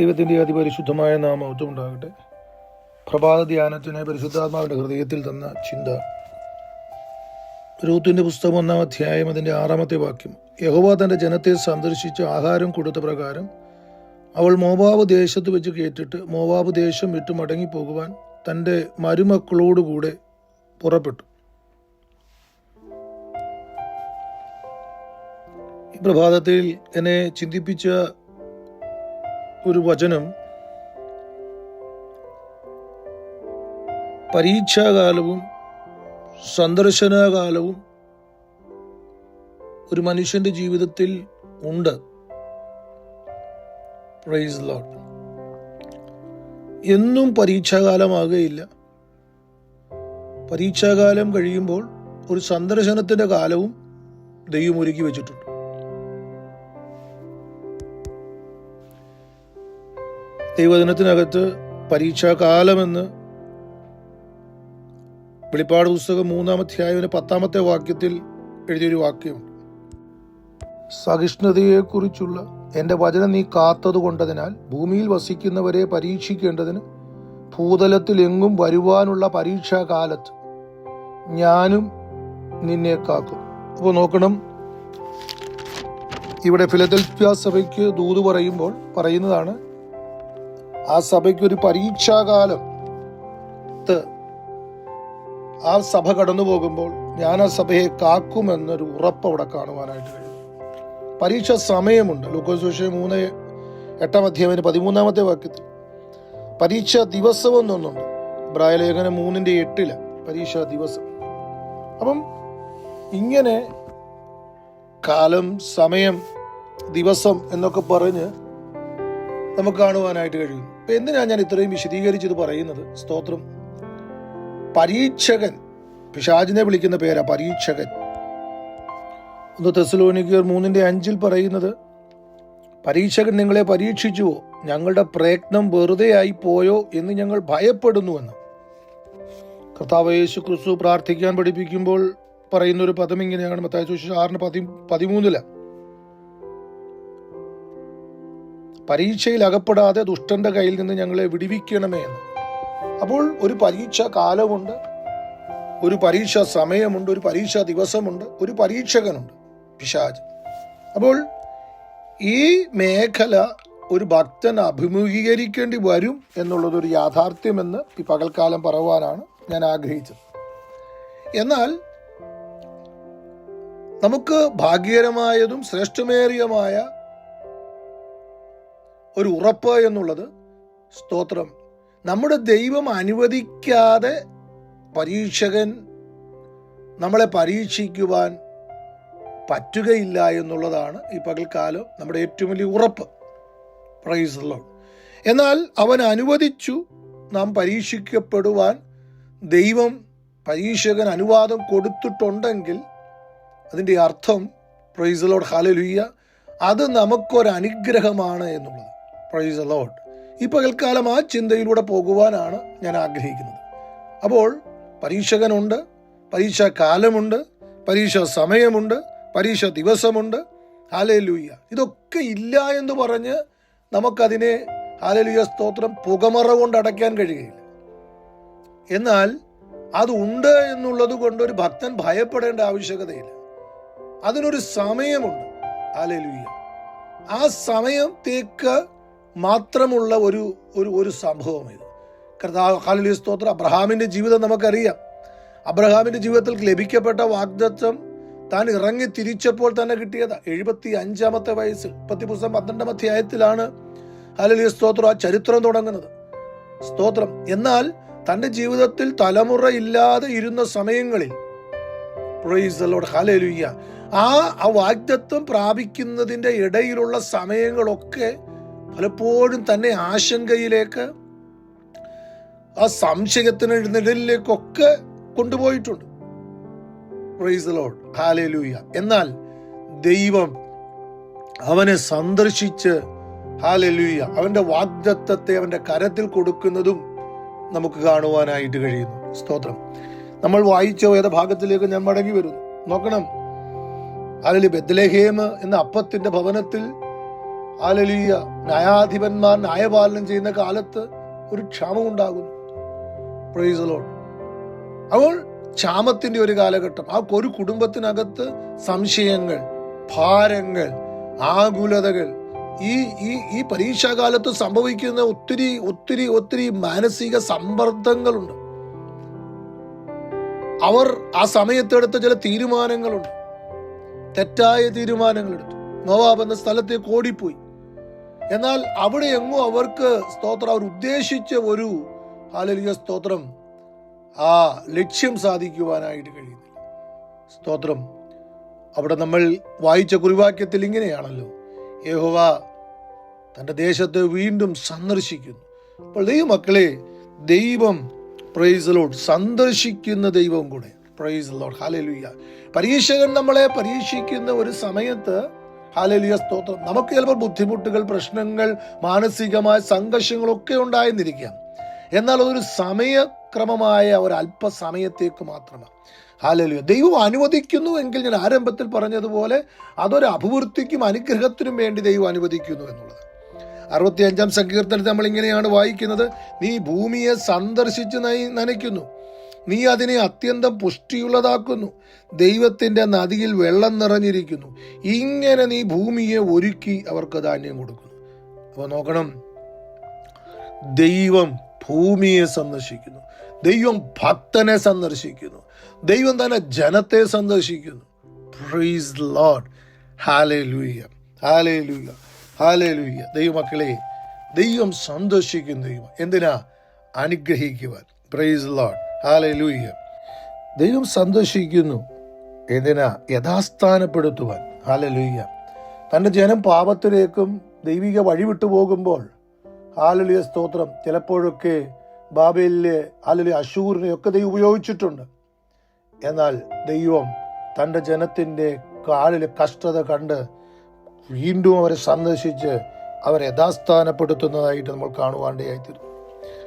ദൈവത്തിന്റെ അതിപരിശുദ്ധമായ നാമത്വം ഉണ്ടാകട്ടെ പ്രഭാത ധ്യാനത്തിന് പരിശുദ്ധാത്മാവിന്റെ ഹൃദയത്തിൽ തന്ന ചിന്ത. രൂത്തിന്റെ പുസ്തകം ഒന്നാം അധ്യായം അതിന്റെ ആറാമത്തെ വാക്യം. യഹോവ തന്റെ ജനത്തെ സന്ദർശിച്ച് ആഹാരം കൊടുത്ത പ്രകാരം അവൾ മോവാബ് ദേശത്ത് വെച്ച് കേട്ടിട്ട് മോവാബ് ദേശം വിട്ട് മടങ്ങിപ്പോകുവാൻ തന്റെ മരുമക്കളോടുകൂടെ പുറപ്പെട്ടു. ഈ പ്രഭാതത്തിൽ എന്നെ ചിന്തിപ്പിച്ച ഒരു വചനം പരീക്ഷാകാലവും സന്ദർശനകാലവും ഒരു മനുഷ്യന്റെ ജീവിതത്തിൽ ഉണ്ട്. പ്രൈസ് ലോഡ് എന്നും പരീക്ഷാകാലമാകുകയില്ല. പരീക്ഷാകാലം കഴിയുമ്പോൾ ഒരു സന്ദർശനത്തിന്റെ കാലവും ദൈവം ഒരുക്കി വെച്ചിട്ടുണ്ട്. ദൈവദിനത്തിനകത്ത് പരീക്ഷാകാലമെന്ന് വെളിപ്പാട് പുസ്തകം മൂന്നാമധ്യായവിന് പത്താമത്തെ വാക്യത്തിൽ എഴുതിയൊരു വാക്യമുണ്ട്. സഹിഷ്ണുതയെക്കുറിച്ചുള്ള എന്റെ വചനം നീ കാത്തത് കൊണ്ടതിനാൽ ഭൂമിയിൽ വസിക്കുന്നവരെ പരീക്ഷിക്കേണ്ടതിന് ഭൂതലത്തിൽ എങ്ങും വരുവാനുള്ള പരീക്ഷാകാലത്ത് ഞാനും നിന്നെ കാക്കും. അപ്പോൾ നോക്കണം. ഇവിടെ ഫിലദൽഫ്യ സഭയ്ക്ക് ദൂത് പറയുമ്പോൾ പറയുന്നതാണ് ആ സഭയ്ക്ക് ഒരു പരീക്ഷാകാലം ആ സഭ കടന്നു പോകുമ്പോൾ ഞാൻ ആ സഭയെ കാക്കുമെന്നൊരു ഉറപ്പ് അവിടെ കാണുവാനായിട്ട് കഴിയും. പരീക്ഷ സമയമുണ്ട്. ലൂക്കോസ് മൂന്ന് എട്ടാം അധ്യായത്തിന് പതിമൂന്നാമത്തെ വാക്യത്തിൽ. പരീക്ഷ ദിവസം എന്നൊന്നുണ്ട് ലേഖനം മൂന്നിന്റെ എട്ടിൽ പരീക്ഷ ദിവസം. അപ്പം ഇങ്ങനെ കാലം സമയം ദിവസം എന്നൊക്കെ പറഞ്ഞ് നമുക്ക് കാണുവാനായിട്ട് കഴിയും. ഇപ്പൊ എന്തിനാണ് ഞാൻ ഇത്രയും വിശദീകരിച്ചത് പറയുന്നത്? സ്തോത്രം. പരീക്ഷകൻ പിശാജിനെ വിളിക്കുന്ന പേരാ പരീക്ഷകൻ. ഒന്ന് തെസലോനിക്കർ മൂന്നിന്റെ അഞ്ചിൽ പറയുന്നത് പരീക്ഷകൻ നിങ്ങളെ പരീക്ഷിച്ചുവോ? ഞങ്ങളുടെ പ്രയത്നം വെറുതെ ആയി പോയോ എന്ന് ഞങ്ങൾ ഭയപ്പെടുന്നുവെന്ന്. കർത്താവ് യേശു ക്രിസ്തു പ്രാർത്ഥിക്കാൻ പഠിപ്പിക്കുമ്പോൾ പറയുന്ന ഒരു പദം ഇങ്ങനെയാണ് മത്തായ ആറിന് പതി പതിമൂന്നിൽ. പരീക്ഷയിൽ അകപ്പെടാതെ ദുഷ്ടന്റെ കയ്യിൽ നിന്ന് ഞങ്ങളെ വിടിവിക്കണമേ എന്ന്. അപ്പോൾ ഒരു പരീക്ഷ കാലമുണ്ട് ഒരു പരീക്ഷ സമയമുണ്ട് ഒരു പരീക്ഷ ദിവസമുണ്ട് ഒരു പരീക്ഷകനുണ്ട് പിശാജ്. അപ്പോൾ ഈ മേഖല ഒരു ഭക്തൻ അഭിമുഖീകരിക്കേണ്ടി വരും എന്നുള്ളതൊരു യാഥാർത്ഥ്യമെന്ന് ഈ പകൽക്കാലം പറവാനാണ് ഞാൻ ആഗ്രഹിച്ചത്. എന്നാൽ നമുക്ക് ഭാഗ്യകരമായതും ശ്രേഷ്ഠമേറിയമായ ഒരു ഉറപ്പ് എന്നുള്ളത് സ്തോത്രം. നമ്മുടെ ദൈവം അനുവദിക്കാതെ പരീക്ഷകൻ നമ്മളെ പരീക്ഷിക്കുവാൻ പറ്റുകയില്ല എന്നുള്ളതാണ് ഈ പകൽക്കാലം നമ്മുടെ ഏറ്റവും വലിയ ഉറപ്പ്. പ്രൈസ് എന്നാൽ അവൻ അനുവദിച്ചു നാം പരീക്ഷിക്കപ്പെടുവാൻ ദൈവം പരീക്ഷകൻ അനുവാദം കൊടുത്തിട്ടുണ്ടെങ്കിൽ അതിന്റെ അർത്ഥം പ്രൈസ് ലോഡ് ഹാലലുയ്യ അത് നമുക്കൊരനുഗ്രഹമാണ് എന്നുള്ളത്. പ്രൈസ് അലോട്ട് ഈ പകൽക്കാലം ആ ചിന്തയിലൂടെ പോകുവാനാണ് ഞാൻ ആഗ്രഹിക്കുന്നത്. അപ്പോൾ പരീക്ഷകനുണ്ട് പരീക്ഷാ കാലമുണ്ട് പരീക്ഷ സമയമുണ്ട് പരീക്ഷ ദിവസമുണ്ട്. ഹാലലൂയ്യ ഇതൊക്കെ ഇല്ല എന്ന് പറഞ്ഞ് നമുക്കതിനെ ഹാലലൂയ സ്തോത്രം പുകമറ കൊണ്ട് അടയ്ക്കാൻ കഴിയുകയില്ല. എന്നാൽ അതുണ്ട് എന്നുള്ളത് കൊണ്ട് ഒരു ഭക്തൻ ഭയപ്പെടേണ്ട ആവശ്യകതയില്ല. അതിനൊരു സമയമുണ്ട്. ഹാലലൂയ്യ ആ സമയത്തേക്ക് മാത്രമുള്ള ഒരു ഒരു ഒരു സംഭവം ഇത് കർത്താവ് ഹാലലി സ്തോത്ര. അബ്രഹാമിന്റെ ജീവിതം നമുക്കറിയാം. അബ്രഹാമിന്റെ ജീവിതത്തിൽ ലഭിക്കപ്പെട്ട വാഗ്ദത്വം താൻ ഇറങ്ങി തിരിച്ചപ്പോൾ തന്നെ കിട്ടിയതാ. എഴുപത്തി അഞ്ചാമത്തെ വയസ്സിൽ മുപ്പത്തി പുസ്തകം പന്ത്രണ്ടാം അധ്യായത്തിലാണ് ഹലലിയ സ്തോത്രം. ആ ചരിത്രം തുടങ്ങുന്നത്. സ്തോത്രം. എന്നാൽ തന്റെ ജീവിതത്തിൽ തലമുറ ഇല്ലാതെ ഇരുന്ന സമയങ്ങളിൽ ഹലലുയ്യ ആ ആ വാഗ്ദത്വം പ്രാപിക്കുന്നതിന്റെ ഇടയിലുള്ള സമയങ്ങളൊക്കെ പലപ്പോഴും തന്നെ ആശങ്കയിലേക്ക് ആ സംശയത്തിന് നിഴലിലേക്കൊക്കെ കൊണ്ടുപോയിട്ടുണ്ട് എന്നാൽ ദൈവം അവനെ സന്ദർശിച്ച് ഹാലലൂയ അവന്റെ വാഗ്ദത്തത്തെ അവന്റെ കരത്തിൽ കൊടുക്കുന്നതും നമുക്ക് കാണുവാനായിട്ട് കഴിയുന്നു. സ്തോത്രം. നമ്മൾ വായിച്ച വേദഭാഗത്തിലേക്ക് ഞാൻ മടങ്ങി വരുന്നു. നോക്കണം. ഹാലലി ബദ്ലഹേമ എന്ന അപ്പത്തിന്റെ ഭവനത്തിൽ ആലലിയ ന്യായാധിപന്മാർ ന്യായപാലനം ചെയ്യുന്ന കാലത്ത് ഒരു ക്ഷാമം ഉണ്ടാകുന്നു. പ്രൈസ് ലോഡ് അപ്പോൾ ക്ഷാമത്തിന്റെ ഒരു കാലഘട്ടം. ആ ഒരു കുടുംബത്തിനകത്ത് സംശയങ്ങൾ ഭാരങ്ങൾ ആകുലതകൾ ഈ ഈ ഈ പരീക്ഷാകാലത്ത് സംഭവിക്കുന്ന ഒത്തിരി ഒത്തിരി ഒത്തിരി മാനസിക സമ്മർദ്ദങ്ങളുണ്ട്. അവർ ആ സമയത്തെടുത്ത ചില തീരുമാനങ്ങളുണ്ട്. തെറ്റായ തീരുമാനങ്ങൾ എടുത്തു. നോവാബ് എന്ന സ്ഥലത്തേക്ക് ഓടിപ്പോയി. എന്നാൽ അവിടെ എങ്ങോ അവർക്ക് സ്തോത്രം അവർ ഉദ്ദേശിച്ച ഒരു ഹാലലിയ സ്തോത്രം ആ ലക്ഷ്യം സാധിക്കുവാനായിട്ട് കഴിയുന്നില്ല. സ്തോത്രം. അവിടെ നമ്മൾ വായിച്ച കുറിവാക്യത്തിൽ ഇങ്ങനെയാണല്ലോ. യഹോവ തന്റെ ദേശത്തെ വീണ്ടും സന്ദർശിക്കുന്നു. അപ്പോൾ ദൈവമക്കളെ ദൈവം പ്രൈസ് ലോഡ് സന്ദർശിക്കുന്ന ദൈവം കൂടെ. പ്രൈസ് ലോഡ് ഹാലലുയ്യ പരീക്ഷകൻ നമ്മളെ പരീക്ഷിക്കുന്ന ഒരു സമയത്ത് ഹാലലിയ സ്തോത്രം. നമുക്ക് ചിലപ്പോൾ ബുദ്ധിമുട്ടുകൾ പ്രശ്നങ്ങൾ മാനസികമായ സംഘർഷങ്ങളൊക്കെ ഉണ്ടായെന്നിരിക്കാം. എന്നാൽ അതൊരു സമയക്രമമായ ഒരു അല്പസമയത്തേക്ക് മാത്രമാണ്. ഹാലലിയ. ദൈവം അനുവദിക്കുന്നു എങ്കിൽ ഞാൻ ആരംഭത്തിൽ പറഞ്ഞതുപോലെ അതൊരു അഭിവൃദ്ധിക്കും അനുഗ്രഹത്തിനും വേണ്ടി ദൈവം അനുവദിക്കുന്നു എന്നുള്ളത്. അറുപത്തി അഞ്ചാം സങ്കീർത്തനത്തിൽ നമ്മൾ ഇങ്ങനെയാണ് വായിക്കുന്നത്. നീ ഭൂമിയെ സന്ദർശിച്ച് നയി- നനയ്ക്കുന്നു. നീ അതിനെ അത്യന്തം പുഷ്ടിയുള്ളതാക്കുന്നു. ദൈവത്തിന്റെ നദിയിൽ വെള്ളം നിറഞ്ഞിരിക്കുന്നു. ഇങ്ങനെ നീ ഭൂമിയെ ഒരുക്കി അവർക്ക് ധാന്യം കൊടുക്കുന്നു. അപ്പോൾ നോക്കണം. ദൈവം ഭൂമിയെ സന്ദർശിക്കുന്നു. ദൈവം ഭക്തനെ സന്ദർശിക്കുന്നു. ദൈവം തന്നെ ജനത്തെ സന്ദർശിക്കുന്നു. പ്രൈസ് ലോഡ് ഹാലേ ലൂയ്യ ഹാലേ ലൂയ്യ ഹാലേ ലൂയ്യ ദൈവമക്കളെ ദൈവം സന്തോഷിക്കുന്ന ദൈവം എന്തിനാ? അനുഗ്രഹിക്കുവാൻ. പ്രൈസ് ലോഡ് ഹാലേ ലൂയ്യ ദൈവം സന്തോഷിക്കുന്നു. എന്തിനാ? യഥാസ്ഥാനപ്പെടുത്തുവാൻ. ഹാലേ ലൂയ്യ തന്റെ ജനം പാപത്തിലേക്കും ദൈവിക വഴിവിട്ടു പോകുമ്പോൾ ഹാലലിയ സ്തോത്രം ചിലപ്പോഴൊക്കെ ബാബേലിലെ ഹാലലിയ അശൂറിനെയൊക്കെ ദൈവം ഉപയോഗിച്ചിട്ടുണ്ട്. എന്നാൽ ദൈവം തന്റെ ജനത്തിന്റെ കാലിലെ കഷ്ടത കണ്ട് വീണ്ടും അവരെ സന്ദർശിച്ച് അവരെ യഥാസ്ഥാനപ്പെടുത്തുന്നതായിട്ട് നമ്മൾ കാണുവാണ്ടേയായിത്തീരുന്നു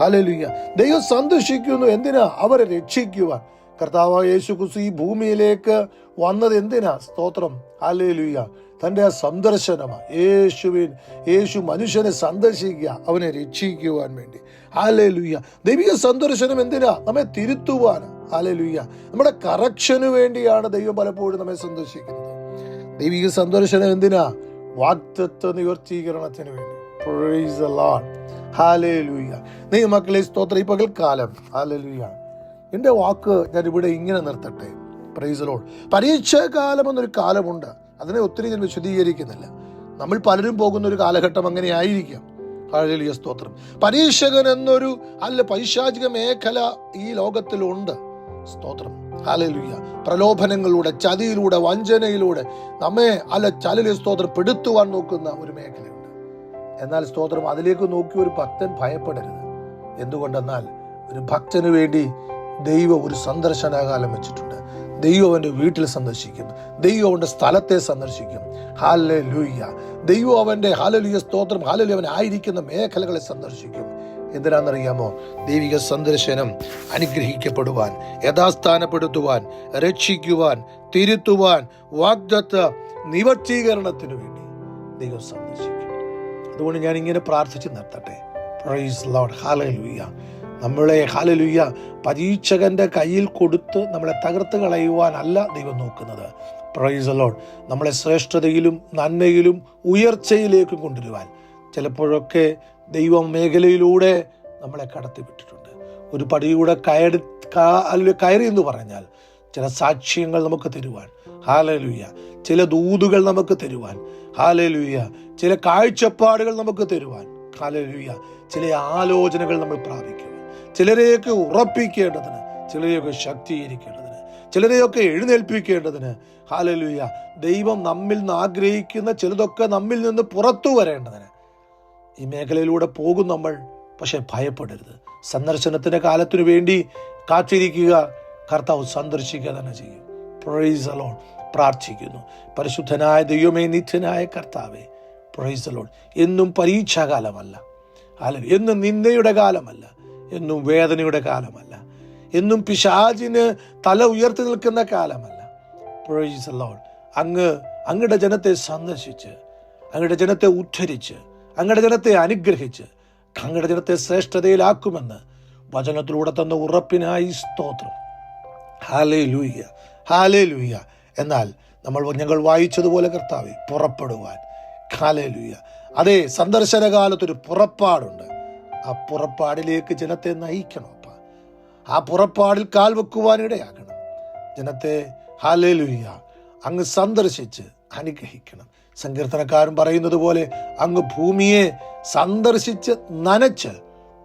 ഹാലലുയ്യ ദൈവം സന്തോഷിക്കുന്നു. എന്തിനാ? അവരെ രക്ഷിക്കുവാൻ. കർത്താവ് യേശു കുസു ഈ ഭൂമിയിലേക്ക് വന്നത് എന്തിനാ? സ്തോത്രം. ഹലലുയ്യ തന്റെ ആ സന്ദർശനമാണ്. യേശുവിൻ യേശു മനുഷ്യനെ സന്ദർശിക്കുക അവനെ രക്ഷിക്കുവാൻ വേണ്ടി. ഹലലുയ്യ ദൈവിക സന്ദർശനം എന്തിനാ? നമ്മെ തിരുത്തുവാൻ ഹലലുയ്യ നമ്മുടെ കറക്ഷന് വേണ്ടിയാണ് ദൈവം പലപ്പോഴും നമ്മെ സന്ദർശിക്കുന്നത്. ദൈവിക സന്ദർശനം എന്തിനാ? വാക്തത്വ നിവർത്തീകരണത്തിന് വേണ്ടി. Praise Hallelujah. നീ മക്കളെ സ്തോത്ര ഈ പകൽക്കാലം. ഹാലലൂയ. എന്റെ വാക്ക് ഞാൻ ഇവിടെ ഇങ്ങനെ നിർത്തട്ടെ. പ്രൈസ് ലോഡ് പരീക്ഷാകാലം എന്നൊരു കാലമുണ്ട്. അതിനെ ഒത്തിരി ഞാൻ വിശദീകരിക്കുന്നില്ല. നമ്മൾ പലരും പോകുന്ന ഒരു കാലഘട്ടം അങ്ങനെ ആയിരിക്കാം ഹാലലൂയ സ്തോത്രം. പരീക്ഷകൻ എന്നൊരു അല്ല പൈശാചിക മേഖല ഈ ലോകത്തിലുണ്ട്. സ്തോത്രം. ഹാലലുയ്യ പ്രലോഭനങ്ങളിലൂടെ ചതിയിലൂടെ വഞ്ചനയിലൂടെ നമ്മെ അല്ല ചലലിയ സ്തോത്രം പെടുത്തുവാൻ നോക്കുന്ന ഒരു മേഖലയുണ്ട്. എന്നാൽ സ്തോത്രം അതിലേക്ക് നോക്കി ഒരു ഭക്തൻ ഭയപ്പെടരുത്. എന്തുകൊണ്ടെന്നാൽ ഒരു ഭക്തന് വേണ്ടി ദൈവം ഒരു സന്ദർശനാകാലം വെച്ചിട്ടുണ്ട്. ദൈവം അവന്റെ വീട്ടിൽ സന്ദർശിക്കും. ദൈവം അവന്റെ സ്ഥലത്തെ സന്ദർശിക്കും. ഹാലെ ലൂയ്യ ദൈവം അവന്റെ ഹാലലുയ സ്തോത്രം ഹാലലു അവൻ ആയിരിക്കുന്ന മേഖലകളെ സന്ദർശിക്കും. എന്തിനാണെന്നറിയാമോ? ദൈവിക സന്ദർശനം അനുഗ്രഹിക്കപ്പെടുവാൻ യഥാസ്ഥാനപ്പെടുത്തുവാൻ രക്ഷിക്കുവാൻ തിരുത്തുവാൻ വാഗ്ദത്ത നിവർത്തീകരണത്തിനു വേണ്ടി ദൈവം സന്ദർശിക്കും. അതുകൊണ്ട് ഞാൻ ഇങ്ങനെ പ്രാർത്ഥിച്ച് നിർത്തട്ടെ. പ്രൈസ് ലോഡ് ഹാലലുയ്യ നമ്മളെ ഹാലലുയ്യ പരീക്ഷകന്റെ കയ്യിൽ കൊടുത്ത് നമ്മളെ തകർത്ത് കളയുവാനല്ല ദൈവം നോക്കുന്നത്. പ്രൈസ് ലോഡ് നമ്മളെ ശ്രേഷ്ഠതയിലും നന്മയിലും ഉയർച്ചയിലേക്കും കൊണ്ടുവരുവാൻ. ചിലപ്പോഴൊക്കെ ദൈവം മേഖലയിലൂടെ നമ്മളെ കടത്തിവിട്ടിട്ടുണ്ട്. ഒരു പടിയുടെ കയറി കയറി എന്ന് പറഞ്ഞാൽ ചില സാക്ഷ്യങ്ങൾ നമുക്ക് തരുവാൻ. ഹാലലുയ്യ ചില ദൂതുകൾ നമുക്ക് തരുവാൻ. ഹാലലുയ്യ ചില കാഴ്ചപ്പാടുകൾ നമുക്ക് തരുവാൻ. ഹാലലുയ്യ ചില ആലോചനകൾ നമ്മൾ പ്രാപിക്കുവാൻ. ചിലരെയൊക്കെ ഉറപ്പിക്കേണ്ടതിന് ചിലരെയൊക്കെ ശക്തീകരിക്കേണ്ടതിന് ചിലരെയൊക്കെ എഴുന്നേൽപ്പിക്കേണ്ടതിന് ഹാലലുയ്യ ദൈവം നമ്മിൽ നിന്ന് ആഗ്രഹിക്കുന്ന ചിലതൊക്കെ നമ്മിൽ നിന്ന് പുറത്തു വരേണ്ടതിന്. ഈ മേഖലയിലൂടെ പോകും നമ്മൾ പക്ഷെ ഭയപ്പെടരുത്. സന്ദർശനത്തിന്റെ കാലത്തിനു വേണ്ടി കാത്തിരിക്കുക കർത്താവ് സന്ദർശിക്കുക തന്നെ ചെയ്യും. പ്രൈസ് അലോൺ പ്രാർത്ഥിക്കുന്നു. പരിശുദ്ധനായ ദൈവമേ നിത്യനായ കർത്താവേ പ്രൈസ് അലോൺ എന്നും പരീക്ഷാകാലമല്ല അല്ല എന്നും നിന്ദയുടെ കാലമല്ല. എന്നും വേദനയുടെ കാലമല്ല. എന്നും പിശാചിന് തല ഉയർത്തി നിൽക്കുന്ന കാലമല്ല. പ്രൈസ് അലോൺ അങ്ങ് അങ്ങയുടെ ജനത്തെ സന്ദർശിച്ച് അങ്ങയുടെ ജനത്തെ ഉദ്ധരിച്ച് അങ്ങയുടെ ജനത്തെ അനുഗ്രഹിച്ച് അങ്ങയുടെ ജനത്തെ ശ്രേഷ്ഠതയിലാക്കുമെന്ന് വചനത്തിലൂടെ തന്ന ഉറപ്പിനായി സ്തോത്രം. ഹാലേ ലൂയ്യ ഹാലേ എന്നാൽ നമ്മൾ ഞങ്ങൾ വായിച്ചതുപോലെ കർത്താവെ പുറപ്പെടുവാൻ. ഹാലേ ലൂയ്യ അതെ സന്ദർശനകാലത്തൊരു പുറപ്പാടുണ്ട്. ആ പുറപ്പാടിലേക്ക് ജനത്തെ നയിക്കണം അപ്പ. ആ പുറപ്പാടിൽ കാൽ വെക്കുവാൻ ഇടയാക്കണം. ജനത്തെ ഹാലേ ലൂയ്യ അങ്ങ് സന്ദർശിച്ച് അനുഗ്രഹിക്കണം. സങ്കീർത്തനക്കാരൻ പറയുന്നത് പോലെ അങ്ങ് ഭൂമിയെ സന്ദർശിച്ച് നനച്ച്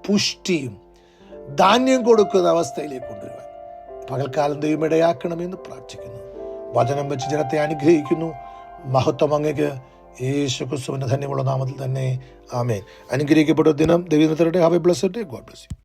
പുഷ്ടിയും ധാന്യം കൊടുക്കുന്ന അവസ്ഥയിലേക്ക് കൊണ്ടുവരുവാൻ പകൽക്കാലം ദൈവം ഇടയാക്കണമെന്ന് പ്രാർത്ഥിക്കുന്നു. വചനം വെച്ച് ജനത്തെ അനുഗ്രഹിക്കുന്നു. മഹത്വം അങ്ങക്ക് യേശു ക്രിസ്തുവിന്റെ ധന്യമുള്ള നാമത്തിൽ തന്നെ ആമേൻ. അനുഗ്രഹിക്കപ്പെട്ട ദിനം ദൈവത്തിന്റെ blessed day God bless you